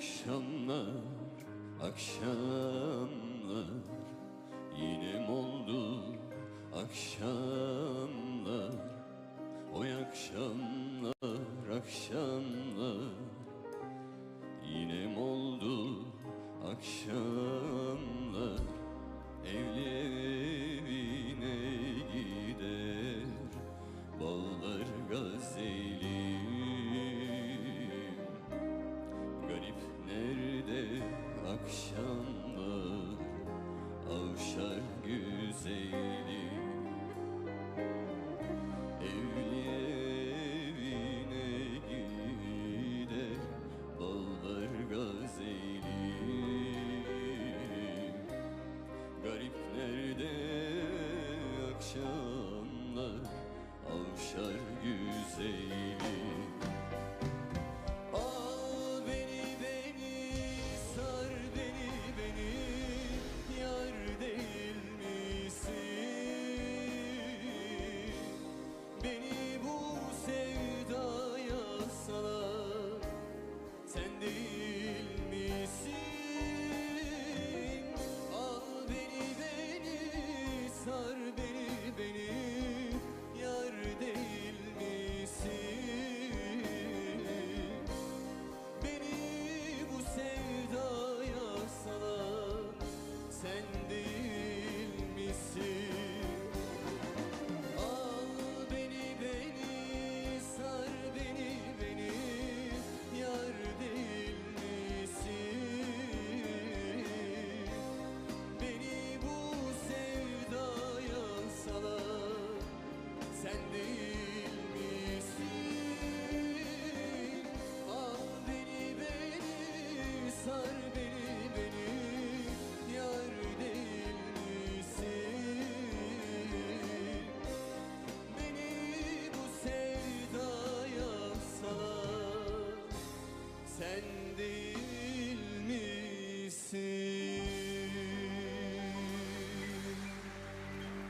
akşamlar, akşamlar. Yine oldu akşamlar? Oy akşamlar, akşamlar. Yine oldu akşamlar see.